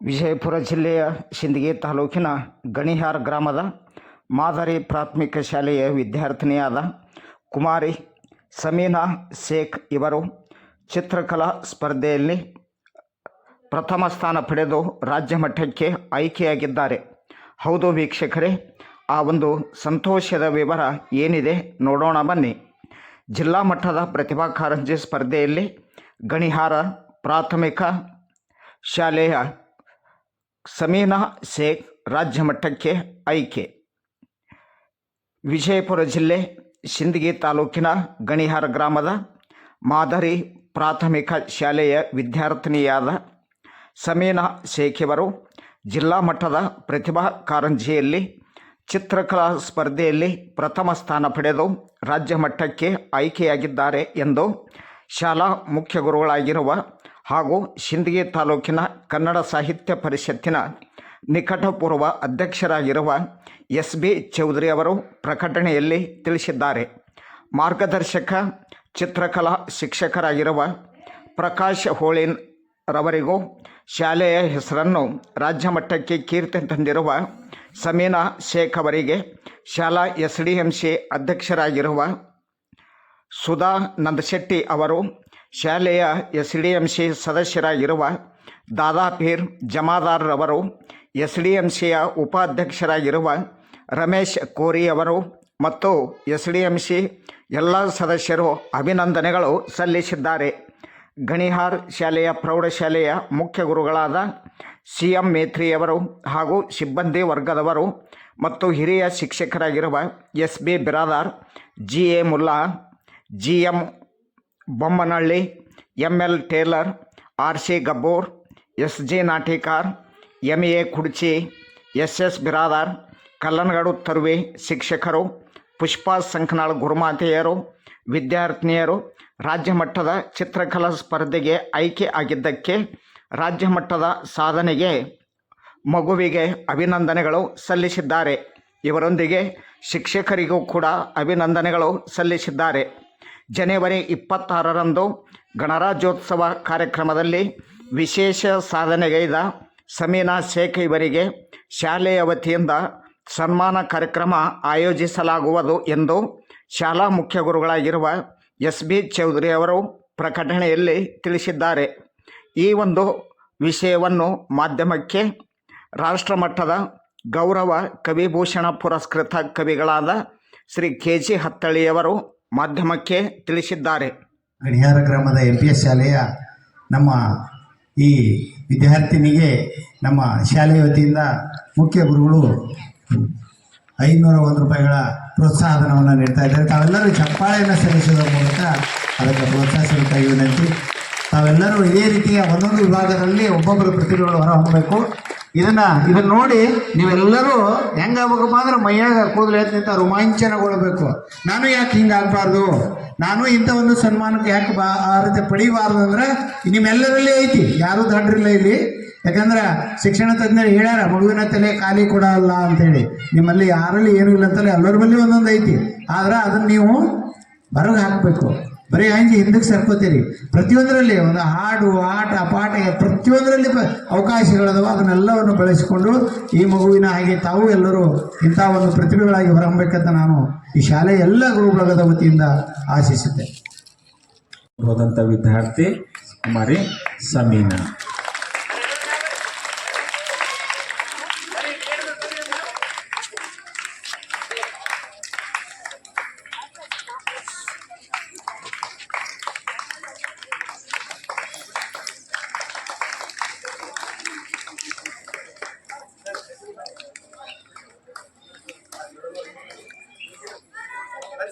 ವಿಜಯಪುರ ಜಿಲ್ಲೆಯ ಸಿಂದಗಿ ತಾಲೂಕಿನ ಗಣಿಹಾರ್ ಗ್ರಾಮದ ಮಾದರಿ ಪ್ರಾಥಮಿಕ ಶಾಲೆಯ ವಿದ್ಯಾರ್ಥಿನಿಯಾದ ಕುಮಾರಿ ಸಮೀನಾ ಶೇಖ್ ಇವರು ಚಿತ್ರಕಲಾ ಸ್ಪರ್ಧೆಯಲ್ಲಿ ಪ್ರಥಮ ಸ್ಥಾನ ಪಡೆದು ರಾಜ್ಯ ಮಟ್ಟಕ್ಕೆ ಆಯ್ಕೆಯಾಗಿದ್ದಾರೆ. ಹೌದು ವೀಕ್ಷಕರೇ, ಆ ಒಂದು ಸಂತೋಷದ ವಿವರ ಏನಿದೆ ನೋಡೋಣ ಬನ್ನಿ. ಜಿಲ್ಲಾ ಮಟ್ಟದ ಪ್ರತಿಭಾ ಕಾರಂಜಿ ಸ್ಪರ್ಧೆಯಲ್ಲಿ ಗಣಿಹಾರ ಪ್ರಾಥಮಿಕ ಶಾಲೆಯ ಸಮೀನಾ ಶೇಖ್ ರಾಜ್ಯ ಮಟ್ಟಕ್ಕೆ ಆಯ್ಕೆ. ವಿಜಯಪುರ ಜಿಲ್ಲೆ ಸಿಂದಗಿ ತಾಲೂಕಿನ ಗಣಿಹಾರ ಗ್ರಾಮದ ಮಾದರಿ ಪ್ರಾಥಮಿಕ ಶಾಲೆಯ ವಿದ್ಯಾರ್ಥಿನಿಯಾದ ಸಮೀನಾ ಶೇಖ್ ಇವರು ಜಿಲ್ಲಾ ಮಟ್ಟದ ಪ್ರತಿಭಾ ಕಾರಂಜಿಯಲ್ಲಿ ಚಿತ್ರಕಲಾ ಸ್ಪರ್ಧೆಯಲ್ಲಿ ಪ್ರಥಮ ಸ್ಥಾನ ಪಡೆದು ರಾಜ್ಯ ಮಟ್ಟಕ್ಕೆ ಆಯ್ಕೆಯಾಗಿದ್ದಾರೆ ಎಂದು ಶಾಲಾ ಮುಖ್ಯ ಗುರುಗಳಾಗಿರುವ ಹಾಗೂ ಸಿಂದಗಿ ತಾಲೂಕಿನ ಕನ್ನಡ ಸಾಹಿತ್ಯ ಪರಿಷತ್ತಿನ ನಿಕಟಪೂರ್ವ ಅಧ್ಯಕ್ಷರಾಗಿರುವ ಎಸ್ ಬಿ ಚೌಧರಿ ಅವರು ಪ್ರಕಟಣೆಯಲ್ಲಿ ತಿಳಿಸಿದ್ದಾರೆ. ಮಾರ್ಗದರ್ಶಕ, ಚಿತ್ರಕಲಾ ಶಿಕ್ಷಕರಾಗಿರುವ ಪ್ರಕಾಶ್ ಹೋಳಿನ್ ರವರಿಗೂ ಶಾಲೆಯ ಹೆಸರನ್ನು ರಾಜ್ಯ ಮಟ್ಟಕ್ಕೆ ಕೀರ್ತಿ ತಂದಿರುವ ಸಮೀನಾ ಶೇಖ್ ಅವರಿಗೆ ಶಾಲಾ ಎಸ್ ಡಿ ಎಂ ಸಿ ಅಧ್ಯಕ್ಷರಾಗಿರುವ ಸುಧಾ ನಂದಶೆಟ್ಟಿ ಅವರು ಶಾಲೆಯ ಎಸ್ ಡಿ ಎಂ ಸಿ ಸದಸ್ಯರಾಗಿರುವ ದಾದಾಪೀರ್ ಜಮಾದಾರ್ರವರು ಎಸ್ ಡಿ ಎಂ ಸಿಯ ಉಪಾಧ್ಯಕ್ಷರಾಗಿರುವ ರಮೇಶ್ ಕೋರಿ ಅವರು ಮತ್ತು ಎಸ್ ಡಿ ಎಂ ಸಿ ಎಲ್ಲ ಸದಸ್ಯರು ಅಭಿನಂದನೆಗಳು ಸಲ್ಲಿಸಿದ್ದಾರೆ. ಗಣಿಹಾರ್ ಶಾಲೆಯ ಪ್ರೌಢಶಾಲೆಯ ಮುಖ್ಯ ಗುರುಗಳಾದ ಸಿ ಎಂ ಮೇತ್ರಿಯವರು ಹಾಗೂ ಸಿಬ್ಬಂದಿ ವರ್ಗದವರು ಮತ್ತು ಹಿರಿಯ ಶಿಕ್ಷಕರಾಗಿರುವ S B Biradar G A Mulla G M Bommanahalli, M L Tailor, R C Gabbur, S G Natikar M A Kudchi, S S Biradar, ಕಲ್ಲನಗಡು ತರುವೆ ಶಿಕ್ಷಕರು, ಪುಷ್ಪಾ ಸಂಕನಾಳ್ ಗುರುಮಾತೆಯರು, ವಿದ್ಯಾರ್ಥಿನಿಯರು, ರಾಜ್ಯ ಮಟ್ಟದ ಚಿತ್ರಕಲಾ ಸ್ಪರ್ಧೆಗೆ ಆಯ್ಕೆ ಆಗಿದ್ದಕ್ಕೆ ರಾಜ್ಯ ಮಟ್ಟದ ಸಾಧನೆಗೆ ಮಗುವಿಗೆ ಅಭಿನಂದನೆಗಳು ಸಲ್ಲಿಸಿದ್ದಾರೆ. ಇವರೊಂದಿಗೆ ಶಿಕ್ಷಕರಿಗೂ ಕೂಡ ಅಭಿನಂದನೆಗಳು ಸಲ್ಲಿಸಿದ್ದಾರೆ. ಜನವರಿ ಇಪ್ಪತ್ತಾರರಂದು ಗಣರಾಜ್ಯೋತ್ಸವ ಕಾರ್ಯಕ್ರಮದಲ್ಲಿ ವಿಶೇಷ ಸಾಧನೆಗೈದ ಸಮೀನಾ ಶೇಖ್ ಇವರಿಗೆ ಶಾಲೆಯ ವತಿಯಿಂದ ಸನ್ಮಾನ ಕಾರ್ಯಕ್ರಮ ಆಯೋಜಿಸಲಾಗುವುದು ಎಂದು ಶಾಲಾ ಮುಖ್ಯ ಗುರುಗಳಾಗಿರುವ ಎಸ್ ಬಿ ಚೌಧರಿ ಅವರು ಪ್ರಕಟಣೆಯಲ್ಲಿ ತಿಳಿಸಿದ್ದಾರೆ. ಈ ಒಂದು ವಿಷಯವನ್ನು ಮಾಧ್ಯಮಕ್ಕೆ ರಾಷ್ಟ್ರಮಟ್ಟದ ಗೌರವ ಕವಿಭೂಷಣ ಪುರಸ್ಕೃತ ಕವಿಗಳಾದ ಶ್ರೀ ಕೆ ಜಿ ಹತ್ತಳಿಯವರು ಮಾಧ್ಯಮಕ್ಕೆ ತಿಳಿಸಿದ್ದಾರೆ. ಗಡಿಯಾರ ಗ್ರಾಮದ ಎಂ ಪಿ ಎಸ್ ಶಾಲೆಯ ನಮ್ಮ ಈ ವಿದ್ಯಾರ್ಥಿನಿಗೆ ನಮ್ಮ ಶಾಲೆಯ ವತಿಯಿಂದ ಮುಖ್ಯ ಗುರುಗಳು ಐನೂರ ಒಂದು ರೂಪಾಯಿಗಳ ಪ್ರೋತ್ಸಾಹಧನವನ್ನು ನೀಡ್ತಾ ಇದ್ದಾರೆ. ತಾವೆಲ್ಲರೂ ಚಪ್ಪಾಳೆಯನ್ನು ಸಲ್ಲಿಸುವುದರ ಮೂಲಕ ಅದಕ್ಕೆ ಪ್ರೋತ್ಸಾಹಿಸಬೇಕಾಗಿ ವಿನಂತಿ ತಾವೆಲ್ಲರೂ ಇದೇ ರೀತಿಯ ಒಂದೊಂದು ವಿಭಾಗದಲ್ಲಿ ಒಬ್ಬೊಬ್ಬರು ಪ್ರತಿಭೆಗಳು ಹೊರಹೊಮ್ಮಬೇಕು. ಇದನ್ನ ಇದನ್ನ ನೋಡಿ ನೀವೆಲ್ಲರೂ ಹೆಂಗಾಗಬೇಕಪ್ಪ ಅಂದ್ರೆ ಮೈಯಾಗ ಕೂದಲು ಎದ್ದು ರೋಮಾಂಚನಗೊಳ್ಬೇಕು ನಾನು ಯಾಕೆ ಹಿಂಗಾಗಬಾರ್ದು ನಾನು ಇಂಥ ಒಂದು ಸನ್ಮಾನಕ್ಕೆ ಯಾಕೆ ಬಾ ಆ ರೀತಿ ಪಡಿಬಾರ್ದು ಅಂದ್ರೆ ನಿಮ್ಮೆಲ್ಲರಲ್ಲಿ ಐತಿ, ಯಾರೂ ದಂಡ್ರಿಲ್ಲ ಇಲ್ಲಿ. ಯಾಕಂದ್ರೆ ಶಿಕ್ಷಣ ತಜ್ಞರು ಹೇಳ್ಯಾರ, ಮಗುವಿನ ತಲೆ ಖಾಲಿ ಕೂಡ ಅಲ್ಲ ಅಂತೇಳಿ. ನಿಮ್ಮಲ್ಲಿ ಯಾರಲ್ಲಿ ಏನೂ ಇಲ್ಲ ಅಂತಲೇ ಎಲ್ಲರ ಬಳಿ ಒಂದೊಂದು ಐತಿ. ಆದ್ರೆ ಅದನ್ನ ನೀವು ಹೊರಗೆ ಹಾಕಬೇಕು. ಬರೀ ಹಂಗೆ ಹಿಂದಕ್ಕೆ ಸರ್ಕೋತೀರಿ. ಪ್ರತಿಯೊಂದರಲ್ಲಿ ಒಂದು ಹಾಡು, ಆಟ, ಪಾಠ, ಪ್ರತಿಯೊಂದರಲ್ಲಿ ಅವಕಾಶಗಳದವ. ಅದನ್ನೆಲ್ಲವನ್ನು ಬಳಸಿಕೊಂಡು ಈ ಮಗುವಿನ ಹಾಗೆ ತಾವು ಎಲ್ಲರೂ ಇಂಥ ಒಂದು ಪ್ರತಿಭೆಗಳಾಗಿ ಹೊರಹೊಮ್ಮಬೇಕಂತ ನಾನು ಈ ಶಾಲೆಯ ಎಲ್ಲ ಗುರುಬಳಗದ ವತಿಯಿಂದ ಆಶಿಸುತ್ತೆ ಹೋದಂಥ ವಿದ್ಯಾರ್ಥಿ ಕುಮಾರಿ ಸಮೀನಾ.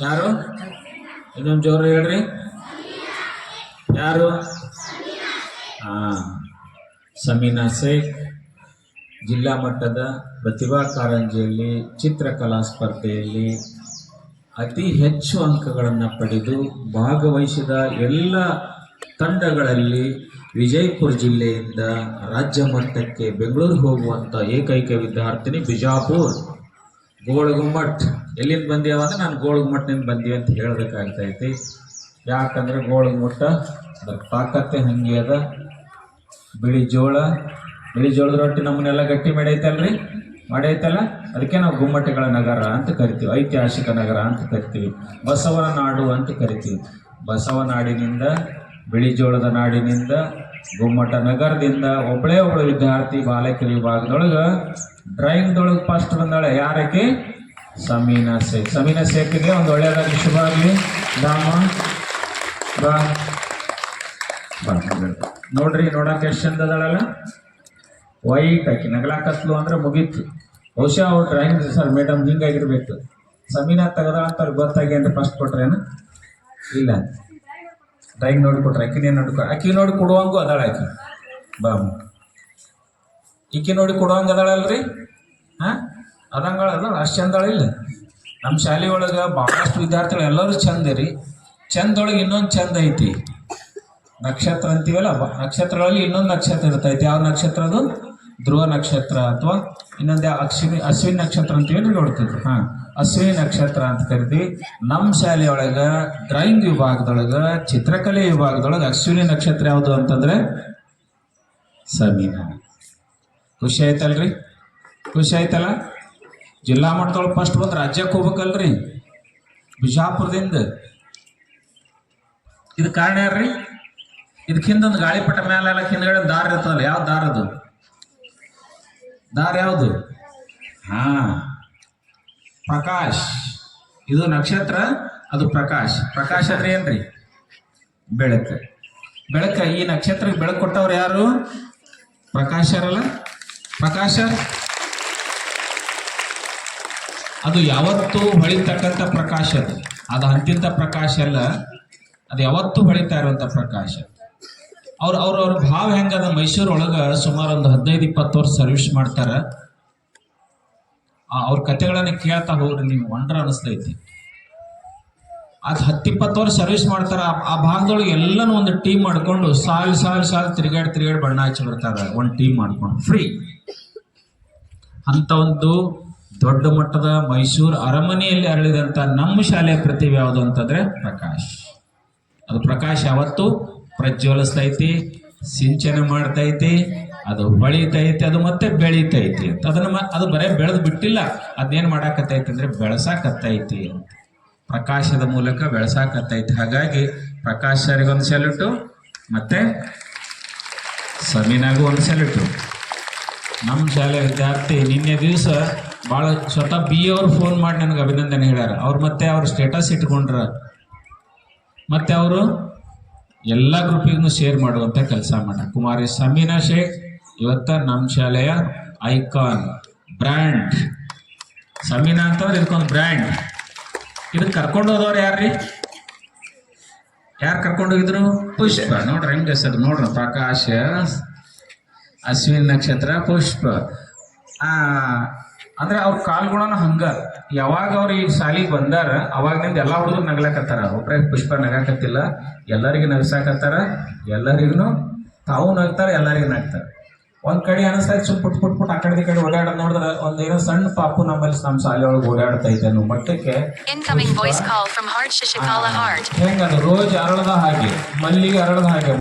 ಯಾರು? ಇನ್ನೊಂದು ಜೋರು ಹೇಳ್ರಿ. ಯಾರು? ಹಾ. ಸಮೀನಾ ಸೇಖ್, ಜಿಲ್ಲಾ ಮಟ್ಟದ ಪ್ರತಿಭಾ ಕಾರಂಜಿಯಲ್ಲಿ, ಚಿತ್ರಕಲಾ ಸ್ಪರ್ಧೆಯಲ್ಲಿ ಅತಿ ಹೆಚ್ಚು ಅಂಕಗಳನ್ನು ಪಡೆದು ಭಾಗವಹಿಸಿದ ಎಲ್ಲ ತಂಡಗಳಲ್ಲಿ ವಿಜಯಪುರ ಜಿಲ್ಲೆಯಿಂದ ರಾಜ್ಯ ಮಟ್ಟಕ್ಕೆ ಬೆಂಗಳೂರು ಹೋಗುವಂಥ ಏಕೈಕ ವಿದ್ಯಾರ್ಥಿನಿ ಬಿಜಾಪುರ್. ಗೋಳಗುಮ್ಮಟ್ ಎಲ್ಲಿಂದ ಬಂದೇವ ಅಂದ್ರೆ ನಾನು ಗೋಳಗುಮ್ಮಟ್ನಿಂದ ಬಂದೀವಿ ಅಂತ ಹೇಳಬೇಕಾಗ್ತೈತಿ. ಯಾಕಂದ್ರೆ ಗೋಳಗುಮ್ಮಟ್ಟ ಅದ್ರ ತಾಕತ್ತೆ ಹಂಗೆ ಅದ? ಬಿಳಿ ಜೋಳ. ಬಿಳಿ ಜೋಳದ ರೊಟ್ಟಿ ನಮ್ಮನ್ನೆಲ್ಲ ಗಟ್ಟಿ ಮಾಡೈತಲ್ರಿ? ಮಾಡೈತಲ್ಲ? ಅದಕ್ಕೆ ನಾವು ಗುಮ್ಮಟಗಳ ನಗರ ಅಂತ ಕರಿತೀವಿ, ಐತಿಹಾಸಿಕ ನಗರ ಅಂತ ಕರಿತೀವಿ, ಬಸವನ ನಾಡು ಅಂತ ಕರಿತೀವಿ. ಬಸವ ನಾಡಿನಿಂದ, ಬಿಳಿ ಜೋಳದ ನಾಡಿನಿಂದ ಗುಮ್ಮಟ ನಗರದಿಂದ ಒಬ್ಬಳೇ ಒಬ್ಬಳು ವಿದ್ಯಾರ್ಥಿ ಬಾಲಕಿಯರ ವಿಭಾಗದೊಳಗೆ ಡ್ರಾಯಿಂಗ್ದೊಳಗೆ ಫಸ್ಟ್ ಬಂದಾಳೆ. ಯಾರಕ್ಕೆ ಸಮೀನಾ ಶೇಖ್. ಸಮೀನಾ ಶೇಖ್ಗೆ ಒಂದು ಒಳ್ಳೆಯದಾಗಿ ಶುಭ ಆಗಲಿ. ರಾಮ. ಬಾ. ನೋಡ್ರಿ ನೋಡಕ್ಕೆ ಎಷ್ಟು ಚಂದ ಅದಾಳಲ್ಲ. ವೈಟ್ ಆಕಿ. ನಗಲಾಕತ್ಲು ಅಂದ್ರೆ ಮುಗೀತು. ಬಹುಶಃ ಅವ್ರು ಡ್ರಾಯಿಂಗ್ ಸರ್ ಮೇಡಮ್ ಹಿಂಗಾಗಿರ್ಬೇಕು. ಸಮೀನಾ ತೆಗದಾಳ ಅಂತ ಗೊತ್ತಾಗಿ ಅಂತ ಫಸ್ಟ್ ಕೊಟ್ರೇನು? ಇಲ್ಲ. ಡ್ರಾಯಿಂಗ್ ನೋಡಿ ಕೊಟ್ರೆ, ಆಕಿನೇ ನೋಡಿ ಕೊ ಆಕಿ ನೋಡಿ ಕೊಡುವಂಗೂ ಅದಾಳ ಆಕಿ. ಬಾ ಈಕಿ ನೋಡಿ ಕೊಡುವಂಗ ಅದಾಳಲ್ರಿ ಹಾ? ಅದಂಗಳ ಅದಾಳ, ಅಷ್ಟು ಚಂದಾಳ ಇಲ್ಲ. ನಮ್ಮ ಶಾಲೆ ಒಳಗೆ ಭಾಳಷ್ಟು ವಿದ್ಯಾರ್ಥಿಗಳು ಎಲ್ಲರೂ ಚಂದ ರೀ. ಚಂದೊಳಗೆ ಇನ್ನೊಂದು ಚಂದ ಐತಿ. ನಕ್ಷತ್ರ ಅಂತೀವಲ್ಲ ನಕ್ಷತ್ರಗಳಲ್ಲಿ ಇನ್ನೊಂದು ನಕ್ಷತ್ರ ಇರ್ತೈತಿ. ಯಾವ ನಕ್ಷತ್ರ ಅದು? ಧ್ರುವ ನಕ್ಷತ್ರ ಅಥವಾ ಇನ್ನೊಂದು ಅಶ್ವಿನಿ ಅಶ್ವಿನಿ ನಕ್ಷತ್ರ ಅಂತೀವಿ ನೋಡ್ತಿದ್ರು. ಹಾ. ಅಶ್ವಿನಿ ನಕ್ಷತ್ರ ಅಂತ ಕರಿತೀವಿ. ನಮ್ಮ ಶಾಲೆಯೊಳಗೆ ಡ್ರಾಯಿಂಗ್ ವಿಭಾಗದೊಳಗ, ಚಿತ್ರಕಲೆ ವಿಭಾಗದೊಳಗೆ ಅಶ್ವಿನಿ ನಕ್ಷತ್ರ ಯಾವುದು ಅಂತಂದ್ರೆ ಸಮೀನ. ಖುಷಿ ಆಯ್ತಲ್ರಿ? ಖುಷಿ ಆಯ್ತಲ್ಲ? ಜಿಲ್ಲಾ ಮಟ್ಟದೊಳಗೆ ಫಸ್ಟ್ ಬಂದು ರಾಜ್ಯಕ್ಕೆ ಹೋಗ್ಬೇಕಲ್ರಿ? ಬಿಜಾಪುರದಿಂದ. ಇದು ಕಾರಣ ಯಾರ್ರಿ? ಇದಕ್ಕಿಂತ ಹಿಂದೊಂದು ಗಾಳಿಪಟ ಮೇಲೆಲ್ಲ ಹಿಂದ್ಗಡೆ ದಾರ ಇರ್ತದಲ್ಲ, ಯಾವ ದಾರ ಅದು? ದಾರ ಯಾವುದು? ಹಾ. ಪ್ರಕಾಶ್. ಇದು ನಕ್ಷತ್ರ, ಅದು ಪ್ರಕಾಶ್. ಪ್ರಕಾಶ್ ಅಂದ್ರೆ ಏನ್ರಿ? ಬೆಳಕು. ಬೆಳಕ, ಈ ನಕ್ಷತ್ರಕ್ಕೆ ಬೆಳಕು ಕೊಟ್ಟವ್ರು ಯಾರು? ಪ್ರಕಾಶರಲ್ಲ ಪ್ರಕಾಶ ಅದು ಯಾವತ್ತೂ ಹೊಳಿತಕ್ಕಂಥ ಪ್ರಕಾಶ ಅದು. ಅದು ಅಂತಿಂತ ಪ್ರಕಾಶ ಅಲ್ಲ. ಅದು ಯಾವತ್ತೂ ಹೊಳಿತಾ ಇರುವಂಥ ಪ್ರಕಾಶ ಅವ್ರ ಅವ್ರ ಅವ್ರ ಭಾವ ಹೆಂಗದ? ಮೈಸೂರು ಒಳಗ ಸುಮಾರು ಒಂದು ಹದಿನೈದು, ಇಪ್ಪತ್ತು ವರ್ಷ ಸರ್ವಿಸ್ ಮಾಡ್ತಾರ. ಅವ್ರ ಕತೆಗಳನ್ನ ಕೇಳ್ತಾ ಹೋಗ್ರಿ ನೀವು ಒಂಡ್ರ ಅನಿಸ್ತೈತಿ. ಅದು ಹತ್ತಿಪ್ಪತ್ತು ವರ್ಷ ಸರ್ವಿಸ್ ಮಾಡ್ತಾರ. ಆ- ಭಾಗದೊಳಗೆ ಎಲ್ಲನೂ ಒಂದು ಟೀಮ್ ಮಾಡ್ಕೊಂಡು ಸಾಲು ಸಾಲು ಸಾಲು ತಿರುಗಾಡಿ ತಿರುಗಾಡಿ ಬಣ್ಣ ಹಚ್ಚಿ ಬರ್ತಾರೆ. ಒಂದು ಟೀಮ್ ಮಾಡ್ಕೊಂಡು ಫ್ರೀ ಅಂತ ಒಂದು ದೊಡ್ಡ ಮಟ್ಟದ ಮೈಸೂರು ಅರಮನೆಯಲ್ಲಿ ಅರಳಿದಂಥ ನಮ್ಮ ಶಾಲೆಯ ಪ್ರತಿಭೆ ಯಾವುದು ಅಂತಂದ್ರೆ ಪ್ರಕಾಶ್. ಅದು ಪ್ರಕಾಶ್ ಯಾವತ್ತು? ಪ್ರಜ್ವಲಿಸ್ತೈತಿ, ಸಿಂಚನ ಮಾಡ್ತೈತಿ, ಅದು ಹೊಳಿತೈತಿ, ಅದು ಮತ್ತೆ ಬೆಳೀತೈತಿ ಅಂತ. ಅದನ್ನ ಅದು ಬರೇ ಬೆಳೆದು ಬಿಟ್ಟಿಲ್ಲ. ಅದನ್ನೇನು ಮಾಡಾಕತ್ತೈತಿ ಅಂದ್ರೆ ಬೆಳೆಸಾಕತ್ತೈತಿ ಅಂತ. ಪ್ರಕಾಶದ ಮೂಲಕ ಬೆಳೆಸಾಕತ್ತೈತಿ. ಹಾಗಾಗಿ ಪ್ರಕಾಶ್ ಒಂದು ಸೆಲ್ಯೂಟು ಮತ್ತೆ ಸಮೀನಾಗೂ ಒಂದು ಸೆಲ್ಯೂಟು ನಮ್ಮ ಶಾಲೆ ವಿದ್ಯಾರ್ಥಿ ನಿನ್ನೆ ದಿವಸ ಭಾಳ ಸ್ವತಃ ಬಿ ಅವ್ರು ಫೋನ್ ಮಾಡಿ ನನಗೆ ಅಭಿನಂದನೆ ಹೇಳ್ಯಾರ. ಅವ್ರು ಮತ್ತೆ ಅವ್ರ ಸ್ಟೇಟಸ್ ಇಟ್ಕೊಂಡ್ರ. ಮತ್ತೆ ಅವರು ಎಲ್ಲ ಗ್ರೂಪಿಗೂ ಶೇರ್ ಮಾಡುವಂಥ ಕೆಲಸ ಮಾಡ ಕುಮಾರಿ ಸಮೀನಾ ಶೇಖ್, ಇವತ್ತ ನಮ್ಮ ಶಾಲೆಯ ಐಕಾನ್, ಬ್ರ್ಯಾಂಡ್. ಸಮೀನಾ ಅಂತಂದ್ರೆ ಇದಕ್ಕೊಂದು ಬ್ರ್ಯಾಂಡ್. ಇದಕ್ಕೆ ಕರ್ಕೊಂಡು ಹೋದವ್ರು ಯಾರ್ರಿ? ಯಾರು ಕರ್ಕೊಂಡು ಹೋಗಿದ್ರು? ಪುಷ್ಪ. ನೋಡ್ರಿ, ಹೆಂಗೆ ಸರ್ ನೋಡ್ರಿ, ಪ್ರಕಾಶ, ಅಶ್ವಿನಿ ನಕ್ಷತ್ರ, ಪುಷ್ಪ. ಅಂದ್ರೆ ಅವ್ರ ಕಾಲ್ಗುಣನ ಹಂಗ. ಯಾವಾಗ ಅವ್ರು ಈ ಶಾಲಿಗೆ ಬಂದಾರ ಅವಾಗ್ನಿಂದ ಎಲ್ಲಾ ಹುಡುಗರು ನಗ್ಲಾಕತ್ತಾರ. ಒಬ್ರೇ ಪುಷ್ಪ ನಗಾಕತ್ತಿಲ್ಲ ಎಲ್ಲರಿಗೂ ನಗಸಾಕತ್ತಾರ ಎಲ್ಲರಿಗೂ ತಾವು ನಗ್ತಾರ ಎಲ್ಲರಿಗೂ ನಗ್ತಾರ. ಒಂದ್ ಕಡೆ ಅನಿಸ್ತೈತೆ ಸುಮ್ ಪುಟ್ ಪುಟ್ ಪುಟ್ ಆ ಕಡೆ ಕಡೆ ಓಡಾಡೋದ್ ನೋಡಿದ್ರೆ ಒಂದ್ ಏನೋ ಸಣ್ಣ ಪಾಪು ನಮ್ಮಲ್ಲಿ ನಮ್ಮ ಶಾಲೆ ಒಳಗೆ ಓಡಾಡ್ತಾ ಇದೆ ಅನ್ನೋ ಮಟ್ಟಕ್ಕೆ ಹೆಂಗ ರೋಜ್ ಅರಳದ ಹಾಗೆ ಮಲ್ಲಿಗೆ ಅರಳದ ಹಾಗೆ.